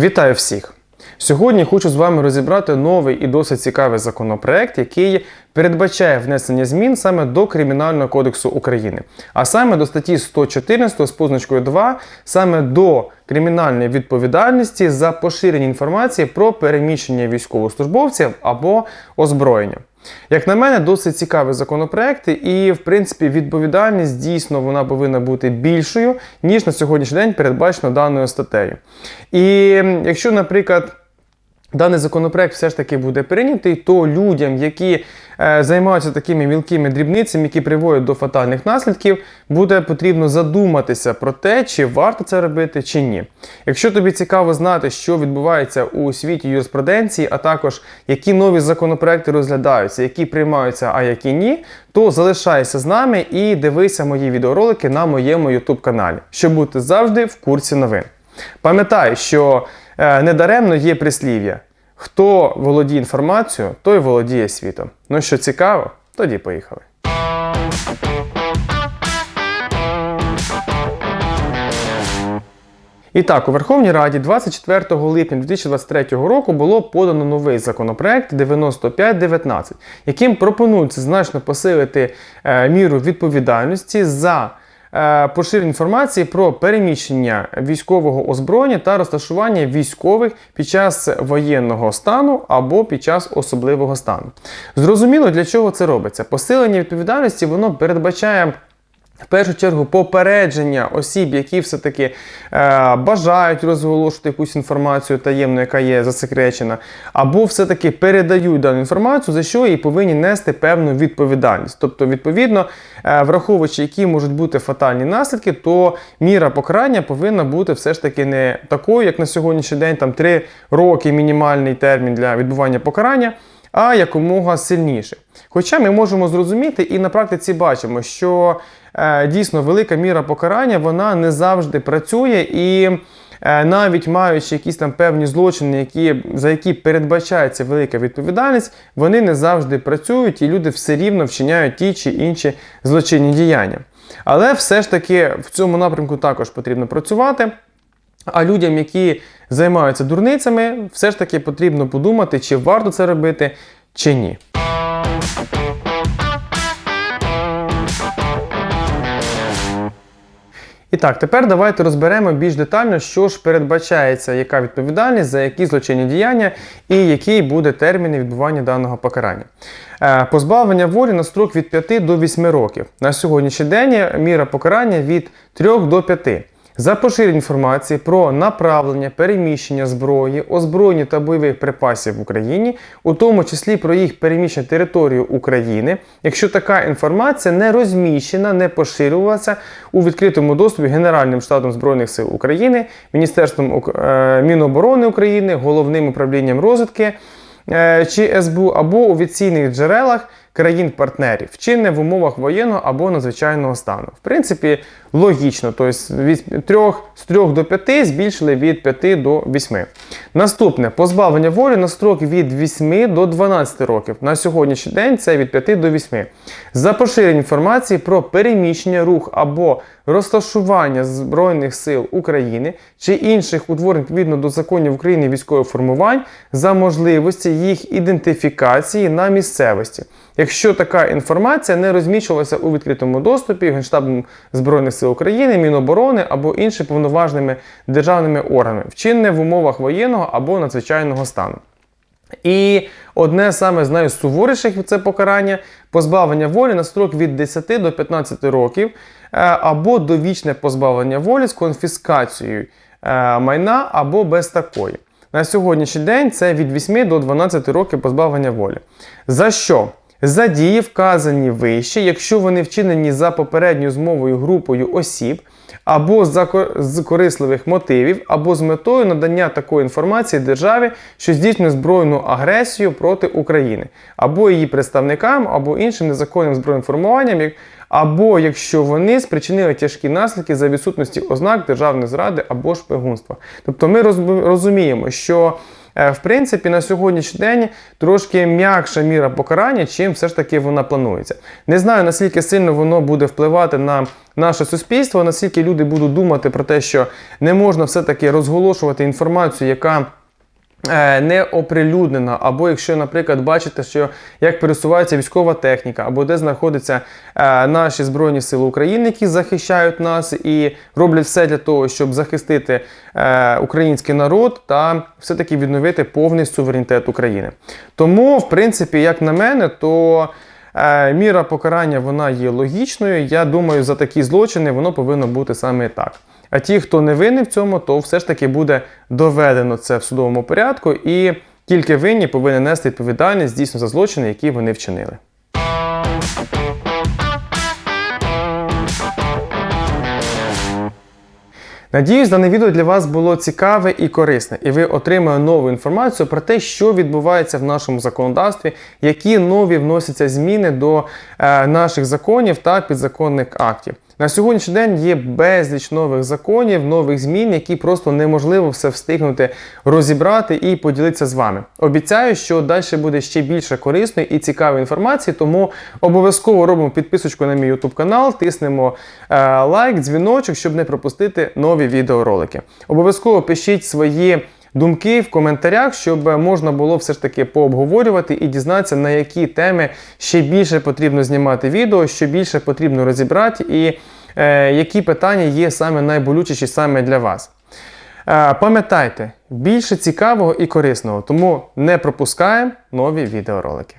Вітаю всіх! Сьогодні хочу з вами розібрати новий і досить цікавий законопроект, який передбачає внесення змін саме до Кримінального кодексу України, а саме до статті 114 з позначкою 2, саме до кримінальної відповідальності за поширення інформації про переміщення військовослужбовців або озброєння. Як на мене, досить цікаві законопроекти, і в принципі відповідальність дійсно вона повинна бути більшою, ніж на сьогоднішній день передбачено даною статтею. І якщо, наприклад, даний законопроект все ж таки буде прийнятий, то людям, які займаються такими мілкими дрібницями, які приводять до фатальних наслідків, буде потрібно задуматися про те, чи варто це робити, чи ні. Якщо тобі цікаво знати, що відбувається у світі юриспруденції, а також які нові законопроекти розглядаються, які приймаються, а які ні, то залишайся з нами і дивися мої відеоролики на моєму YouTube каналі, щоб бути завжди в курсі новин. Пам'ятай, що е, недаремно є прислів'я: хто володіє інформацією, той володіє світом. Ну що цікаво, тоді поїхали. І так, у Верховній Раді 24 липня 2023 року було подано новий законопроект 9519, яким пропонується значно посилити е, міру відповідальності за поширення інформації про переміщення військового озброєння та розташування військових під час воєнного стану або під час особливого стану. Зрозуміло, для чого це робиться. Посилення відповідальності воно передбачає. В першу чергу попередження осіб, які все-таки е, бажають розголошувати якусь інформацію таємну, яка є засекречена, або все-таки передають дану інформацію, за що і повинні нести певну відповідальність. Тобто, відповідно, е, враховуючи, які можуть бути фатальні наслідки, то міра покарання повинна бути все ж таки не такою, як на сьогоднішній день, там 3 роки мінімальний термін для відбування покарання а якомога сильніше. Хоча ми можемо зрозуміти і на практиці бачимо, що е, дійсно велика міра покарання вона не завжди працює і. е, Навіть маючи якісь там певні злочини, які, за які передбачається велика відповідальність, вони не завжди працюють, і люди все рівно вчиняють ті чи інші злочинні діяння. Але все ж таки в цьому напрямку також потрібно працювати. А людям, які займаються дурницями, все ж таки потрібно подумати, чи варто це робити, чи ні. І так, тепер давайте розберемо більш детально, що ж передбачається, яка відповідальність за які злочинні діяння і який буде термін відбування даного покарання. Е, Позбавлення волі на строк від 5 до 8 років. На сьогоднішній день міра покарання від 3 до 5. За поширення інформації про направлення, переміщення зброї, озброєння та бойових припасів в Україні, у тому числі про їх переміщення територію України, якщо така інформація не розміщена, не поширювалася у відкритому доступі Генеральним штабом Збройних сил України, Міністерством е, Міноборони України, Головним управлінням розвідки е, чи СБУ або офіційних джерелах країн-партнерів, вчинне в умовах воєнного або надзвичайного стану. В принципі, логічно, тобто від 3, з 3 до 5 збільшили від 5 до 8. Наступне позбавлення волі на строк від 8 до 12 років. На сьогоднішній день це від 5 до 8. За поширення інформації про переміщення, рух або розташування Збройних сил України чи інших утворень відповідно до законів України військових формувань за можливості їх ідентифікації на місцевості. Якщо така інформація не розміщувалася у відкритому доступі Генштабом Збройних сил України, Міноборони або іншими повноважними державними органами, вчинне в умовах воєнного або надзвичайного стану. І одне саме з найсуворіших це покарання позбавлення волі на строк від 10 до 15 років, е, або довічне позбавлення волі з конфіскацією е, майна або без такої. На сьогоднішній день це від 8 до 12 років позбавлення волі. За що? За дії, вказані вище, якщо вони вчинені за попередньою змовою групою осіб, або з корисливих мотивів, або з метою надання такої інформації державі, що здійснює збройну агресію проти України, або її представникам, або іншим незаконним збройним формуванням, або якщо вони спричинили тяжкі наслідки за відсутності ознак державної зради або шпигунства. Тобто ми роз- розуміємо, що в принципі, на сьогоднішній день трошки м'якша міра покарання, чим все ж таки вона планується. Не знаю, наскільки сильно воно буде впливати на наше суспільство, наскільки люди будуть думати про те, що не можна все-таки розголошувати інформацію, яка. Е, Не оприлюднена, або якщо, наприклад, бачите, що як пересувається військова техніка, або де знаходяться е, наші Збройні Сили України, які захищають нас і роблять все для того, щоб захистити е, український народ та все-таки відновити повний суверенітет України. Тому, в принципі, як на мене, то Міра покарання вона є логічною. Я думаю, за такі злочини воно повинно бути саме так. А ті, хто не винний в цьому, то все ж таки буде доведено це в судовому порядку, і тільки винні повинні нести відповідальність дійсно за злочини, які вони вчинили. Надіюсь, дане відео для вас було цікаве і корисне, і ви отримали нову інформацію про те, що відбувається в нашому законодавстві, які нові вносяться зміни до е, наших законів та підзаконних актів. На сьогоднішній день є безліч нових законів, нових змін, які просто неможливо все встигнути розібрати і поділитися з вами. Обіцяю, що далі буде ще більше корисної і цікавої інформації, тому обов'язково робимо підписочку на мій YouTube канал, тиснемо е, лайк, дзвіночок, щоб не пропустити нові відеоролики. Обов'язково пишіть свої. Думки в коментарях, щоб можна було все ж таки пообговорювати і дізнатися, на які теми ще більше потрібно знімати відео, що більше потрібно розібрати, і е, які питання є саме найболючіші саме для вас. Е, пам'ятайте, більше цікавого і корисного, тому не пропускаємо нові відеоролики.